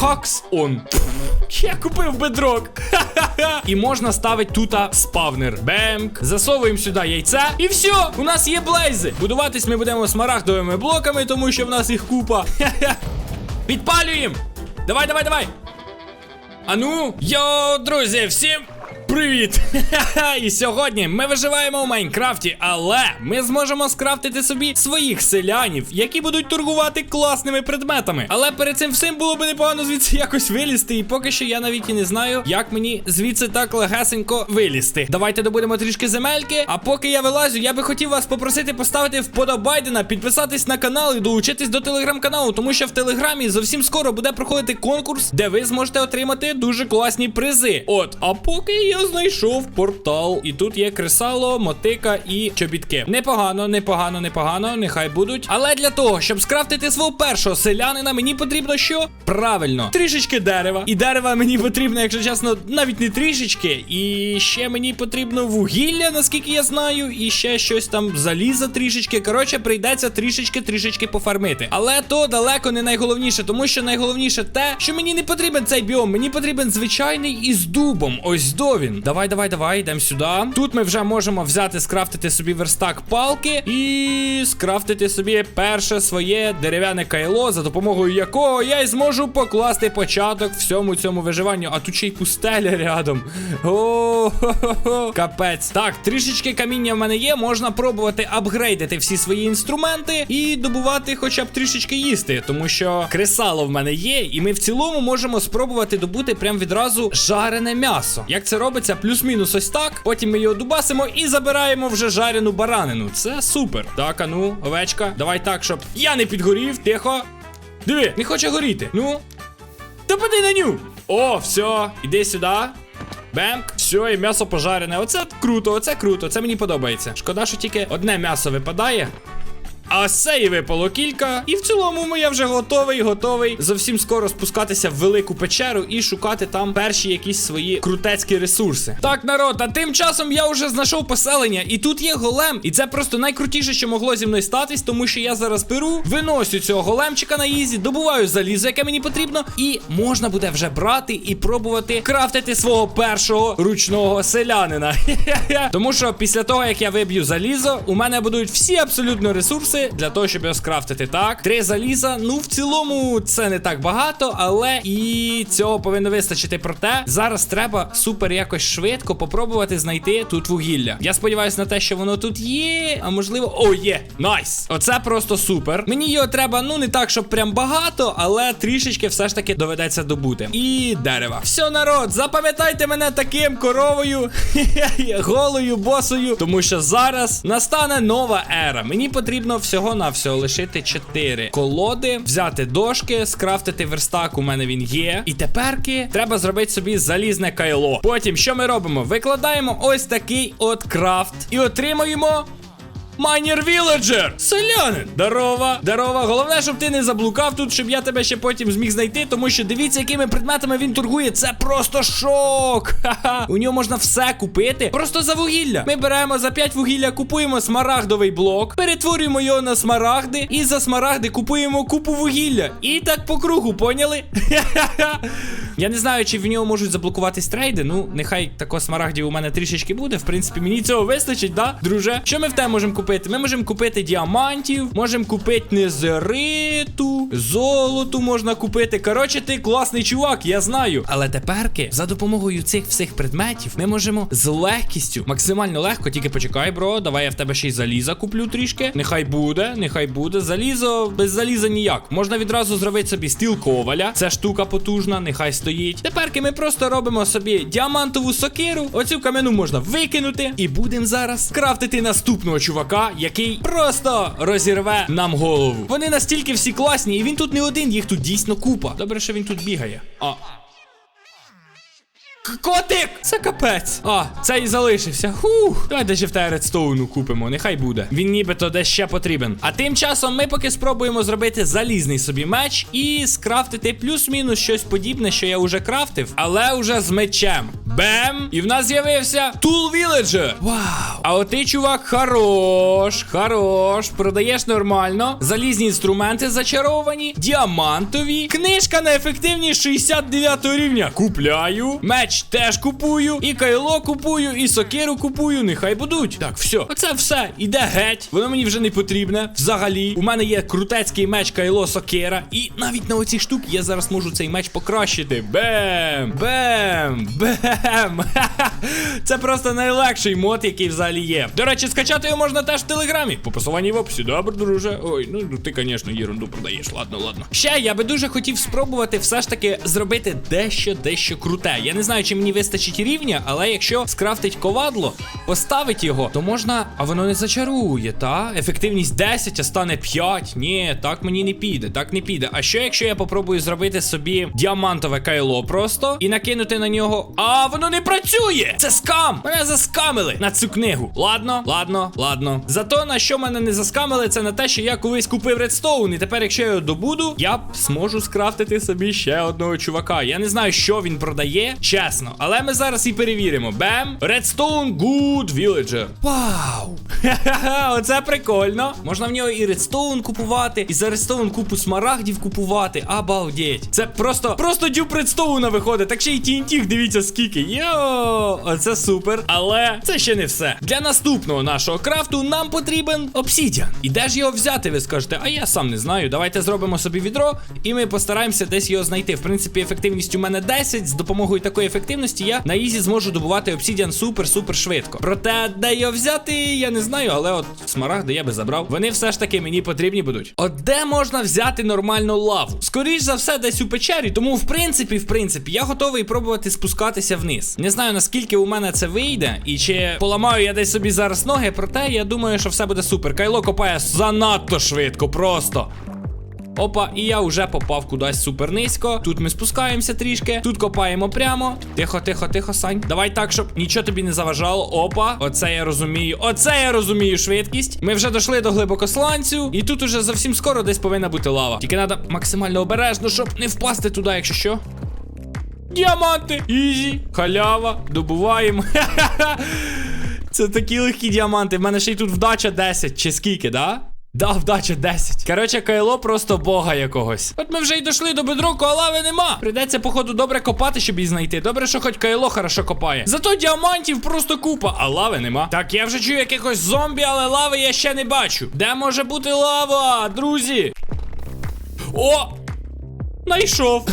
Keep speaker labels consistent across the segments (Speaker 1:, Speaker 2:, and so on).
Speaker 1: Хакс он. Я купив бедрок. І можна ставити тут спавнер. Бемк. Засовуємо сюди яйця. І все, у нас є блейзи. Будуватись ми будемо смарагдовими блоками, тому що в нас їх купа. Підпалюємо. Давай, давай, давай. А ну, йо, друзі, всім. Привіт! І сьогодні ми виживаємо у Майнкрафті, але ми зможемо скрафтити собі своїх селянів, які будуть торгувати класними предметами. Але перед цим всім було би непогано звідси якось вилізти. І поки що я навіть і не знаю, як мені звідси так легесенько вилізти. Давайте добудемо трішки земельки. А поки я вилазю, я би хотів вас попросити поставити вподобайдена, підписатись на канал і долучитись до телеграм-каналу, тому що в телеграмі зовсім скоро буде проходити конкурс, де ви зможете отримати дуже класні призи. От, а поки я знайшов портал, і тут є кресало, мотика і чобітки. Непогано, непогано, непогано, нехай будуть. Але для того, щоб скрафтити свого першого селянина, мені потрібно що? Правильно, трішечки дерева. І дерева мені потрібно, якщо чесно, навіть не трішечки. І ще мені потрібно вугілля, наскільки я знаю, і ще щось там заліза трішечки. Коротше, прийдеться трішечки-трішечки пофармити. Але то далеко не найголовніше, тому що найголовніше те, що мені не потрібен цей біом, мені потрібен звичайний із дубом. Ось до він. Давай, давай, давай, йдемо сюди. Тут ми вже можемо взяти, скрафтити собі верстак палки і скрафтити собі перше своє дерев'яне кайло, за допомогою якого я й зможу покласти початок всьому цьому виживанню. А тут ще й пустеля рядом. О, капець. Так, трішечки каміння в мене є. Можна пробувати апгрейдити всі свої інструменти і добувати хоча б трішечки їсти, тому що кресало в мене є, і ми в цілому можемо спробувати добути прям відразу жарене м'ясо. Як це робиться? Плюс-мінус ось так. Потім ми його дубасимо і забираємо вже жарену баранину. Це супер. Так, а ну, овечка, давай так, щоб я не підгорів. Тихо. Диви, не хоче горіти. Ну. Та поди на ню. О, все, іди сюди. Бемк, все, і м'ясо пожарене. Оце круто, оце круто, це мені подобається. Шкода, що тільки одне м'ясо випадає. А і випало кілька. І в цілому я вже готовий, готовий зовсім скоро спускатися в велику печеру і шукати там перші якісь свої крутецькі ресурси. Так, народ, а тим часом я вже знайшов поселення, і тут є голем. І це просто найкрутіше, що могло зі мною статись, тому що я зараз беру, виносю цього големчика на ізі, добуваю залізо, яке мені потрібно, і можна буде вже брати і пробувати крафтити свого першого ручного селянина. Тому що після того, як я виб'ю залізо, у мене будуть всі абсолютно ресурси для того, щоб його скрафтити. Так, три заліза. Ну, в цілому, це не так багато, але і цього повинно вистачити. Проте зараз треба супер якось швидко попробувати знайти тут вугілля. Я сподіваюся на те, що воно тут є. А можливо, о, є! Найс! Оце просто супер. Мені його треба, ну не так, щоб прям багато, але трішечки все ж таки доведеться добути. І дерева. Все, народ, запам'ятайте мене таким коровою, голою, босою, тому що зараз настане нова ера. Мені потрібно всього-навсього лишити 4 колоди, взяти дошки, скрафтити верстак. У мене він є. І теперки треба зробити собі залізне кайло. Потім що ми робимо? Викладаємо ось такий от крафт і отримуємо. Майнер Віледжер! Селянин! Здорова! Здорова! Головне, щоб ти не заблукав тут, щоб я тебе ще потім зміг знайти, тому що дивіться, якими предметами він торгує. Це просто шок! Ха-ха! У нього можна все купити. Просто за вугілля. Ми беремо за 5 вугілля, купуємо смарагдовий блок, перетворюємо його на смарагди, і за смарагди купуємо купу вугілля. І так по кругу, поняли? Я не знаю, чи в нього можуть заблокуватись трейди. Ну, нехай тако смарагдів у мене трішечки буде. В принципі, мені цього вистачить, да, друже? Що ми в те можемо купити? Ми можемо купити діамантів, можемо купити незериту, золоту можна купити. Коротше, ти класний чувак, я знаю. Але теперки, за допомогою цих всіх предметів, ми можемо з легкістю, максимально легко, тільки почекай, бро. Давай я в тебе ще й заліза куплю трішки. Нехай буде, нехай буде. Залізо без заліза ніяк. Можна відразу зробити собі стіл коваля. Це штука потужна, нехай стоїть. Теперки ми просто робимо собі діамантову сокиру. Оцю кам'яну можна викинути. І будемо зараз крафтити наступного чувака, який просто розірве нам голову. Вони настільки всі класні, і він тут не один, їх тут дійсно купа. Добре, що він тут бігає. А. Котик! Це капець. А, це і залишився. Хух. Давайте ще в те редстоуну купимо. Нехай буде. Він нібито десь ще потрібен. А тим часом ми поки спробуємо зробити залізний собі меч і скрафтити плюс-мінус щось подібне, що я вже крафтив, але вже з мечем. Бем! І в нас з'явився Tool Villager. Вау! А от ти, чувак, хорош, хорош. Продаєш нормально. Залізні інструменти зачаровані, діамантові. Книжка на ефективність 69 рівня. Купляю. Меч теж купую. І кайло купую, і сокиру купую. Нехай будуть. Так, все. Оце все. Іде геть. Воно мені вже не потрібне. Взагалі, у мене є крутецький меч кайло сокира. І навіть на оці штуки я зараз можу цей меч покращити. Бем! Бем! Бем! Це просто найлегший мод, який взагалі є. До речі, скачати його можна теж в телеграмі. По посиланні в описі. Добре, друже. Ой, ну ну, ти, звісно, єрунду продаєш. Ладно, ладно. Ще я би дуже хотів спробувати все ж таки зробити дещо дещо круте. Я не знаю, чи мені вистачить рівня, але якщо скрафтить ковадло, поставить його, то можна. А воно не зачарує, та? Ефективність 10, а стане 5. Ні, так мені не піде, так не піде. А що якщо я попробую зробити собі діамантове кайло просто і накинути на нього. А воно не працює! Це скам! Мене заскамили на цю книгу. Ладно, ладно, ладно. Зато на що мене не заскамили, це на те, що я колись купив редстоун. І тепер, якщо я його добуду, я зможу скрафтити собі ще одного чувака. Я не знаю, що він продає, чесно. Але ми зараз і перевіримо. Бем! Redstone Good Villager. Вау! Оце прикольно. Можна в нього і редстоун купувати, і за редстоун купу смарагдів купувати. Обалдеть. Це просто, просто дюб редстоуна виходить. Так ще й TNT, дивіться скільки. Йо, оце супер. Але це ще не все. Для наступного нашого крафту нам потрібен обсідіан. І де ж його взяти, ви скажете? А я сам не знаю. Давайте зробимо собі відро, і ми постараємося десь його знайти. В принципі, ефективність у мене 10. З допомогою такої ефективності я на ізі зможу добувати обсідіан супер-супер швидко. Проте, де його взяти, я не знаю, але от смарагди я би забрав. Вони все ж таки мені потрібні будуть. От де можна взяти нормальну лаву? Скоріш за все, десь у печері. Тому, в принципі, в принципі, я готовий пробувати спускатися вниз. Не знаю наскільки у мене це вийде, і чи поламаю я десь собі зараз ноги, проте я думаю, що все буде супер. Кайло копає занадто швидко, просто. Опа, і я вже попав кудись супер низько. Тут ми спускаємося трішки. Тут копаємо прямо. Тихо, тихо, тихо, Сань. Давай так, щоб нічого тобі не заважало. Опа, оце я розумію. Оце я розумію швидкість. Ми вже дійшли до глибокосланцю. І тут уже зовсім скоро десь повинна бути лава. Тільки треба максимально обережно, щоб не впасти туди, якщо що. Діаманти! Ізі, халява, добуваємо. Це такі легкі діаманти. В мене ще й тут вдача 10, чи скільки, да? Да, вдача 10. Коротше, кайло просто бога якогось. От ми вже й дійшли до бедроку, а лави нема. Придеться, походу, добре копати, щоб її знайти. Добре, що хоч кайло хорошо копає. Зато діамантів просто купа, а лави нема. Так, я вже чую якихось зомбі, але лави я ще не бачу. Де може бути лава, друзі? О! Знайшов.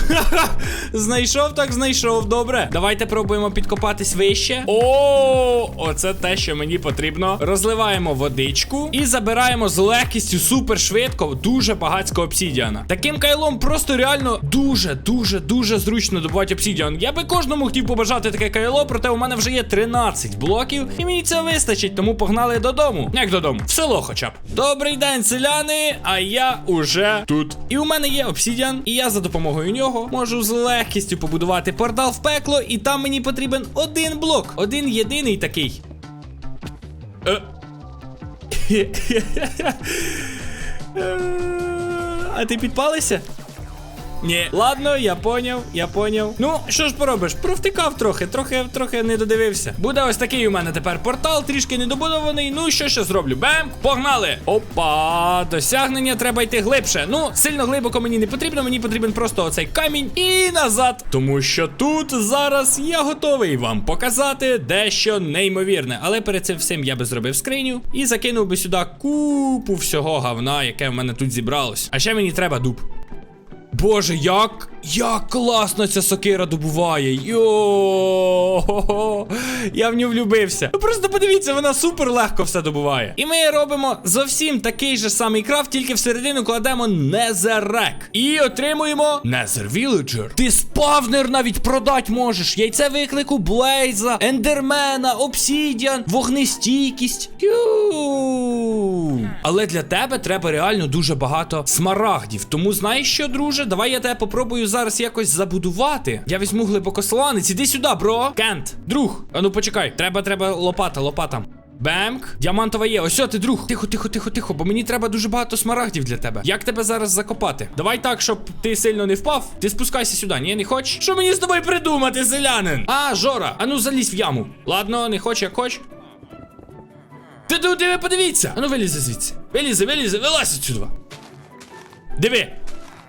Speaker 1: Знайшов, так знайшов. Добре. Давайте пробуємо підкопатись вище. О, оце те, що мені потрібно. Розливаємо водичку і забираємо з легкістю супер швидко дуже багатського обсідіана. Таким кайлом просто реально дуже, дуже, зручно добувати обсідіан. Я би кожному хотів побажати таке кайло, проте у мене вже є 13 блоків, і мені це вистачить, тому погнали додому. Як додому? В село хоча б. Добрий день, селяни. А я уже тут. І у мене є обсідіан, і я за допомогою нього можу з легкістю побудувати портал в пекло, і там мені потрібен один блок. Один єдиний такий. Е. А ти підпалися? Ні. Ладно, я поняв, я поняв. Ну, що ж поробиш? Провтикав трохи, трохи, трохи не додивився. Буде ось такий у мене тепер портал, трішки недобудований. Ну, що ще зроблю? Бем, погнали! Опа, досягнення треба йти глибше. Ну, сильно глибоко мені не потрібно, мені потрібен просто оцей камінь і назад. Тому що тут зараз я готовий вам показати дещо неймовірне. Але перед цим всім я би зробив скриню і закинув би сюди купу всього говна, яке в мене тут зібралось. А ще мені треба дуб. Боже, як як класно ця сокира добуває. Йо, я в нього влюбився. Ви просто подивіться, вона супер легко все добуває. І ми робимо зовсім такий же самий крафт, тільки всередину кладемо Незерек. І отримуємо Незер Villager. Ти спавнер навіть продать можеш. Яйце виклику Блейза, Ендермена, Обсідіан, вогнестійкість. Ю. Але для тебе треба реально дуже багато смарагдів. Тому знаєш що, друже? Давай я тебе попробую зараз якось забудувати. Я візьму глибокосланець. Іди сюди, бро. Кент, друг. А ну почекай. Треба, треба лопата, лопата. Бемк. Діамантова є. Ось ти друг. Тихо, тихо, тихо, тихо, бо мені треба дуже багато смарагдів для тебе. Як тебе зараз закопати? Давай так, щоб ти сильно не впав. Ти спускайся сюди. Ні, не хочеш? Що мені з тобою придумати, селянин? А, Жора, а ну залізь в яму. Ладно, не хоч, як хоч. Ти ти диви, подивіться. Ну вилізи звідси. Вилізи, вилізи, вилазь отсюди. Диви.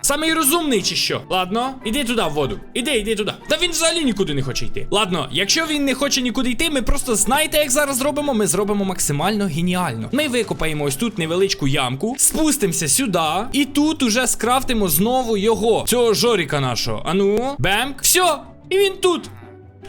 Speaker 1: Самий розумний чи що? Ладно, іди туди в воду. Іди, іди туди. Та він взагалі нікуди не хоче йти. Ладно, якщо він не хоче нікуди йти, ми просто знаєте, як зараз зробимо? Ми зробимо максимально геніально. Ми викопаємо ось тут невеличку ямку, спустимося сюди, і тут уже скрафтимо знову його, цього жоріка нашого. Ану, бемк, все, і він тут.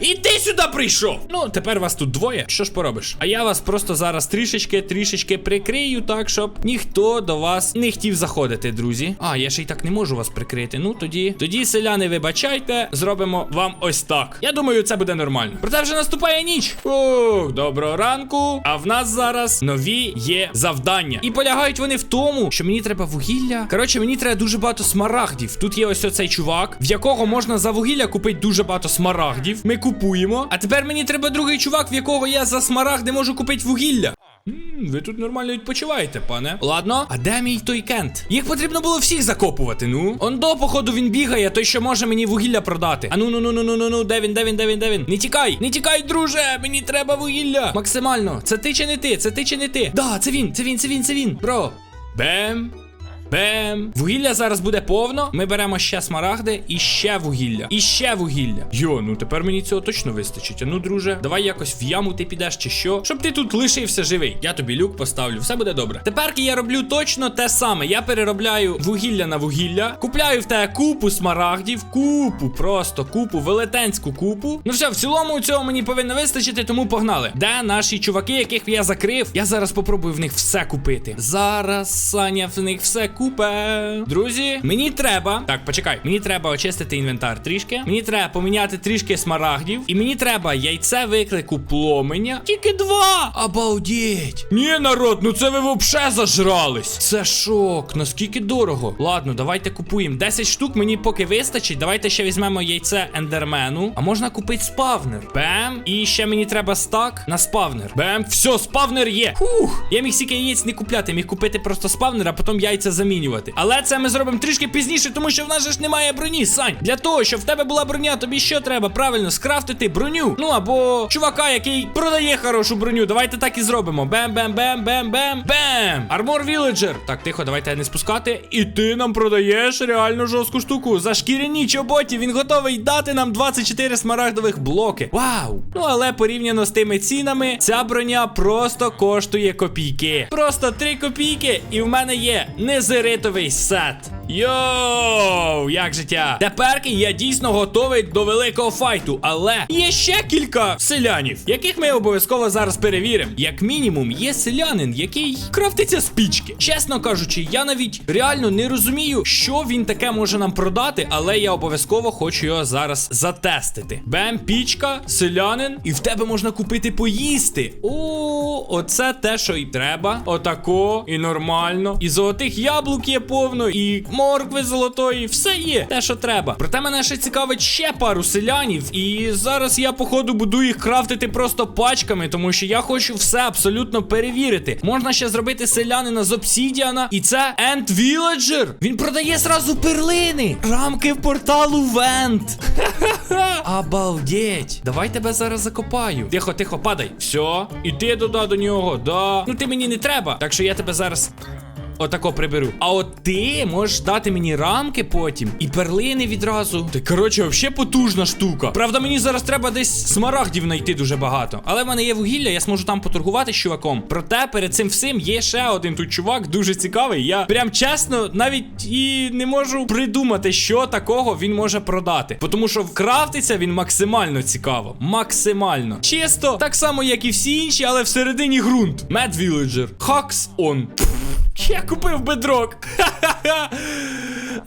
Speaker 1: І ти сюди прийшов. Ну, тепер вас тут двоє. Що ж поробиш? А я вас просто зараз трішечки, трішечки прикрию, так, щоб ніхто до вас не хотів заходити, друзі. А, я ще й так не можу вас прикрити. Ну тоді, тоді, селяни, вибачайте, зробимо вам ось так. Я думаю, це буде нормально. Проте вже наступає ніч. Ух, доброго ранку. А в нас зараз нові є завдання. І полягають вони в тому, що мені треба вугілля. Коротше, мені треба дуже багато смарагдів. Тут є ось оцей чувак, в якого можна за вугілля купити дуже багато смарагдів. Ми купуємо. А тепер мені треба другий чувак, в якого я за смарагди можу купити вугілля. М, Ви тут нормально відпочиваєте, пане. Ладно, а де мій той кент? Їх потрібно було всіх закопувати, ну. Он до походу він бігає, той що може мені вугілля продати. А ну ну ну ну ну ну ну де він, де він, де він, де він? Не тікай, не тікай, друже! Мені треба вугілля. Максимально. Це ти чи не ти? Це ти чи не ти? Да, це він, це він, це він, це він. Бро. Бем. Бем. Вугілля зараз буде повно. Ми беремо ще смарагди і ще вугілля. І ще вугілля. Йо, ну тепер мені цього точно вистачить. А ну, друже, давай якось в яму ти підеш чи що. Щоб ти тут лишився живий. Я тобі люк поставлю, все буде добре. Тепер я роблю точно те саме. Я переробляю вугілля на вугілля. Купляю в тебе купу смарагдів, купу, просто купу, велетенську купу. Ну все, в цілому цього мені повинно вистачити, тому погнали. Де наші чуваки, яких я закрив? Я зараз попробую в них все купити. Зараз Саня в них все купе. Друзі, мені треба. Так, почекай, мені треба очистити інвентар трішки. Мені треба поміняти трішки смарагдів. І мені треба яйце виклику пломеня. Тільки два. Обалдеть. Ні, народ, ну це ви вообще зажрались. Це шок. Наскільки дорого. Ладно, давайте купуємо. 10 штук мені поки вистачить. Давайте ще візьмемо яйце ендермену. А можна купити спавнер. Бем. І ще мені треба стак на спавнер. Бем. Все, спавнер є. Фух. Я міг стільки яєць не купляти, міг купити просто спавнер, а потім яйця замінювати. Але це ми зробимо трішки пізніше, тому що в нас ж немає броні, Сань. Для того, щоб в тебе була броня, тобі що треба? Правильно, скрафтити броню. Ну або чувака, який продає хорошу броню. Давайте так і зробимо. Бем, бем. Армор Віледжер. Так, тихо, давайте не спускати. І ти нам продаєш реально жорстку штуку. За шкіряні чоботі він готовий дати нам 24 смарагдових блоки. Вау! Ну але порівняно з тими цінами, ця броня просто коштує копійки. Просто 3 копійки, і в мене є незеритовий сет. Йоу, як життя? Тепер я дійсно готовий до великого файту, але є ще кілька селянів, яких ми обов'язково зараз перевіримо. Як мінімум, є селянин, який крафтиться з пічки. Чесно кажучи, я навіть реально не розумію, що він таке може нам продати, але я обов'язково хочу його зараз затестити. Бем, пічка, селянин, і в тебе можна купити поїсти. О, оце те, що й треба. Отако, і нормально. І золотих яблук є повно, і моркви золотої, все є, те, що треба. Проте мене ще цікавить ще пару селянів, і зараз я, походу, буду їх крафтити просто пачками, тому що я хочу все абсолютно перевірити. Можна ще зробити селянина з обсідіана, і це Ент Villager. Він продає зразу перлини. Рамки в порталу Вент. Ха-ха-ха. Обалдеть. Давай тебе зараз закопаю. Тихо, тихо, падай. Все, іди туди до нього. Да. Ну ти мені не треба. Так що я тебе зараз. Отако приберу. А от ти можеш дати мені рамки потім і перлини відразу. Ти коротше, взагалі потужна штука. Правда, мені зараз треба десь смарагдів знайти дуже багато. Але в мене є вугілля, я зможу там поторгувати з чуваком. Проте перед цим всім є ще один тут чувак, дуже цікавий. Я прям чесно навіть і не можу придумати, що такого він може продати. Тому що крафтиться він максимально цікаво. Максимально. Чисто, так само, як і всі інші, але всередині ґрунт. Villager. Hacks on. Я купив бедрок. Ха-ха-ха.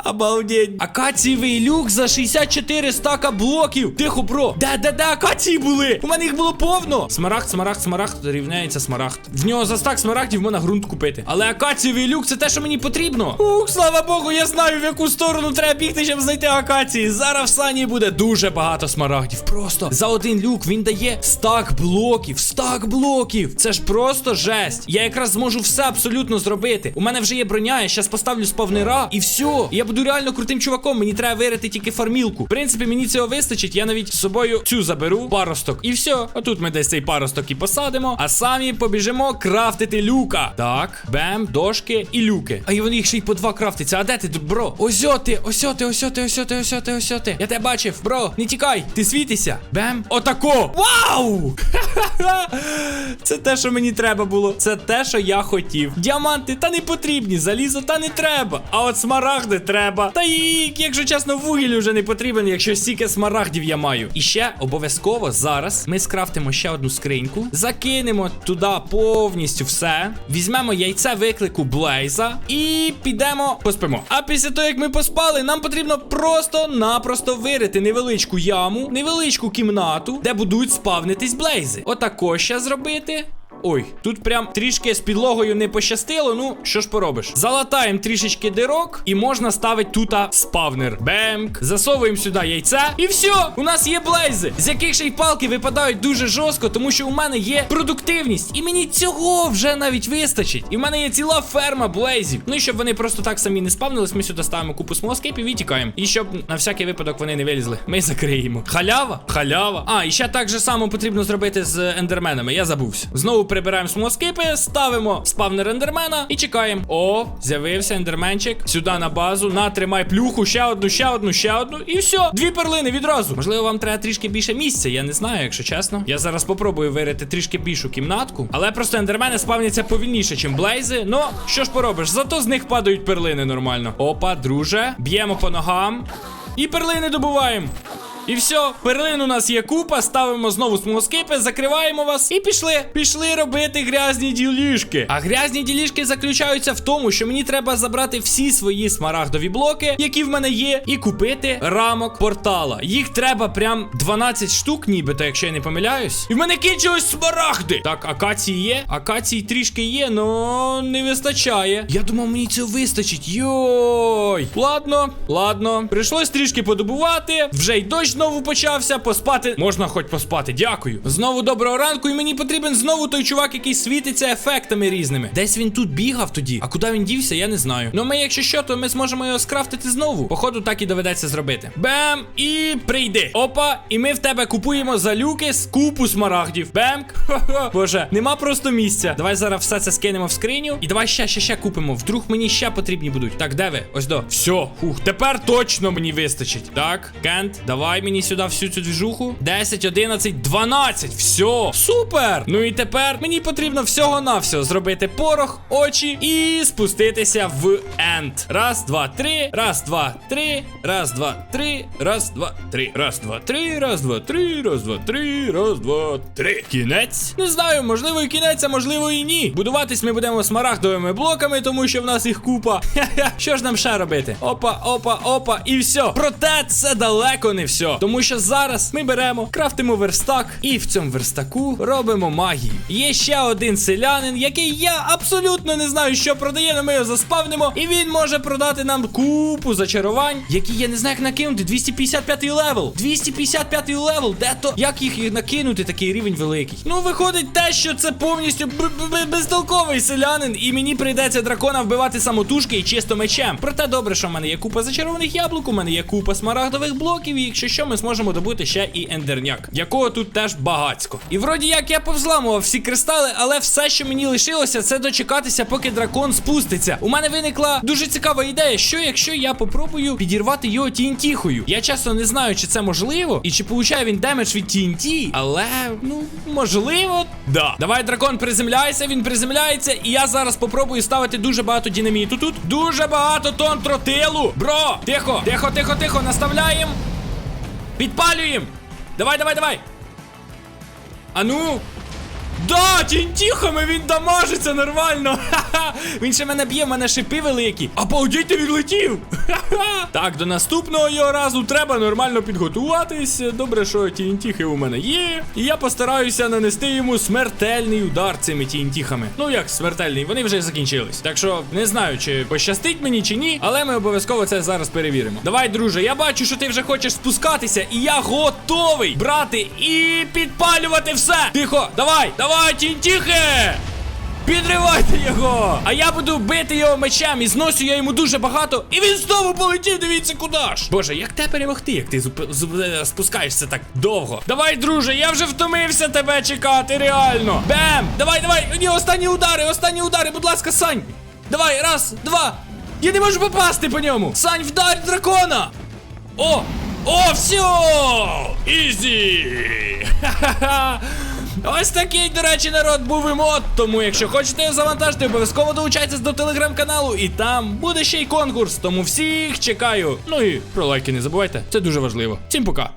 Speaker 1: Обалдеть. Акацієвий люк за 64 стака блоків. Тихо, бро. Де акації були? У мене їх було повно. Смарагд, смарагд, смарагд рівняється смарагд. В нього за стак смарагдів можна ґрунт купити. Але акацієвий люк це те, що мені потрібно. Ух, слава Богу, я знаю, в яку сторону треба бігти, щоб знайти акації. Зараз в сані буде дуже багато смарагдів. Просто за один люк він дає стак блоків. Стак блоків. Це ж просто жесть. Я якраз зможу все абсолютно зробити. У мене вже є броня, я зараз поставлю спавнера і все. Я буду реально крутим чуваком. Мені треба вирити тільки фармілку. В принципі, мені цього вистачить. Я навіть з собою цю заберу паросток. І все. Отут ми десь цей паросток і посадимо. А самі побіжимо крафтити люка. Так, бем, дошки і люки. А і вони їх ще й по два крафтиться. А де ти, бро? Ось ти, ось ти, ось ти, ось ти, ось ти, ось ти. Я тебе бачив, бро. Не тікай, ти світися. Бем. Отако. Вау! Це те, що мені треба було. Це те, що я хотів. Діаманти та не потрібні, залізо та не треба. А от смарагди треба. Та і, якщо чесно, вугіль вже не потрібен, якщо стільки смарагдів я маю. І ще обов'язково зараз ми скрафтимо ще одну скриньку, закинемо туди повністю все. Візьмемо яйце виклику Блейза і підемо поспимо. А після того, як ми поспали, нам потрібно просто-напросто вирити невеличку яму, невеличку кімнату, де будуть спавнитись блейзи. Отако ще зробити. Ой, тут прям трішки з підлогою не пощастило. Ну, що ж поробиш? Залатаємо трішечки дирок, і можна ставити тут спавнер. Бемк. Засовуємо сюди яйце. І все, у нас є блейзи, з яких ще й палки випадають дуже жорстко, тому що у мене є продуктивність. І мені цього вже навіть вистачить. І в мене є ціла ферма блейзів. Ну і щоб вони просто так самі не спавнились, ми сюди ставимо купу смолоскейпів і тікаємо. І щоб на всякий випадок вони не вилізли. Ми закриємо. Халява? Халява. А, і ще так же само потрібно зробити з ендерменами. Я забувся. Знову прибираємо смолоскипи, ставимо спавнер ендермена і чекаємо. О, з'явився ендерменчик. Сюди на базу. На, тримай плюху, ще одну, ще одну, ще одну. І все. Дві перлини відразу. Можливо, вам треба трішки більше місця. Я не знаю, якщо чесно. Я зараз попробую вирити трішки більшу кімнатку. Але просто ендермени спавняться повільніше, ніж блейзи. Ну, що ж поробиш? Зато з них падають перлини нормально. Опа, друже. Б'ємо по ногам. І перлини добуваємо. І все, перлин у нас є купа, ставимо знову смолоскипи, закриваємо вас і пішли. Пішли робити грязні ділішки. А грязні ділішки заключаються в тому, що мені треба забрати всі свої смарагдові блоки, які в мене є, і купити рамок портала. Їх треба прям 12 штук, нібито, якщо я не помиляюсь. І в мене кінчились смарагди. Так, акації є. Акації трішки є, но не вистачає. Я думав, мені цього вистачить. Йой. Ладно, ладно. Прийшлось трішки подобувати. Вже й дощ знову почався. Поспати. Можна хоч поспати. Дякую. Знову доброго ранку, і мені потрібен знову той чувак, який світиться ефектами різними. Десь він тут бігав тоді. А куди він дівся, я не знаю. Ну ми, якщо що, то ми зможемо його скрафтити знову. Походу, так і доведеться зробити. Бем! І прийди. Опа, і ми в тебе купуємо за люки з купу смарагдів. Бемк. Хо-хо. Боже, нема просто місця. Давай зараз все це скинемо в скриню. І давай ще, ще, ще купимо. Вдруг мені ще потрібні будуть. Так, де ви? Ось до. Все. Фух, тепер точно мені вистачить. Так, Кент, давай мені сюди всю цю двіжуху. 10, 11, 12. Все, супер! Ну і тепер мені потрібно всього-навсього зробити порох, очі і спуститися в енд. Раз, два, три, раз, два, три, раз, два, три, раз, два, три, раз, два, три, раз, два, три, раз, два, три, раз, два, три. Кінець. Не знаю, можливо, і кінець, а можливо, і ні. Будуватись ми будемо смарагдовими блоками, тому що в нас їх купа. Що ж нам ще робити? Опа, опа, опа, і все. Проте це далеко не все. Тому що зараз ми беремо, крафтимо верстак, і в цьому верстаку робимо магію. Є ще один селянин, який я абсолютно не знаю, що продає, але ми його заспавнимо. І він може продати нам купу зачарувань, які я не знаю, як накинути. 255 левел. 255 левел. Де то? Як їх накинути? Такий рівень великий. Ну, виходить те, що це повністю безтолковий селянин, і мені прийдеться дракона вбивати самотужки і чисто мечем. Проте добре, що в мене є купа зачарованих яблук, у мене є купа смарагдових блоків, і якщо що, ми зможемо добути ще і ендерняк, якого тут теж багацько. І вроді як я повзламував всі кристали, але все, що мені лишилося, це дочекатися, поки дракон спуститься. У мене виникла дуже цікава ідея, що якщо я попробую підірвати його тінтіхою. Я чесно не знаю, чи це можливо, і чи получає він демедж від TNT, але ну можливо, да. Давай, дракон, приземляйся, він приземляється, і я зараз попробую ставити дуже багато динаміту тут. Дуже багато тонн тротилу. Бро, тихо, тихо, тихо, тихо, наставляємо. Підпалюємо! Давай, давай, давай! А ну! Да, тінтіхами він дамажиться нормально. Він ще мене б'є, в мене шипи великі. А паудійте відлетів. Ха-ха. Так, до наступного його разу треба нормально підготуватись. Добре, що тінтіхи у мене є. І я постараюся нанести йому смертельний удар цими тінтіхами. Ну як смертельний, вони вже закінчились. Так що не знаю, чи пощастить мені чи ні, але ми обов'язково це зараз перевіримо. Давай, друже, я бачу, що ти вже хочеш спускатися, і я готовий брати і підпалювати все. Тихо, давай, давай, тінтіхи! Підривайте його! А я буду бити його мечем і зносю я йому дуже багато. І він знову полетів, дивіться куди ж. Боже, як тебе перемогти, як ти е, спускаєшся так довго? Давай, друже, я вже втомився тебе чекати, реально. Бем! Давай, давай! Ні, останні удари, останні удари, будь ласка, Сань! Давай, раз, два! Я не можу попасти по ньому! Сань, вдарь дракона! О! О, все! Ізі! Ха-ха-ха! Ось такий, до речі, народ був і мод. Тому, якщо хочете його завантажити, обов'язково долучайтесь до телеграм-каналу, і там буде ще й конкурс. Тому всіх чекаю. Ну і про лайки не забувайте, це дуже важливо. Всім пока!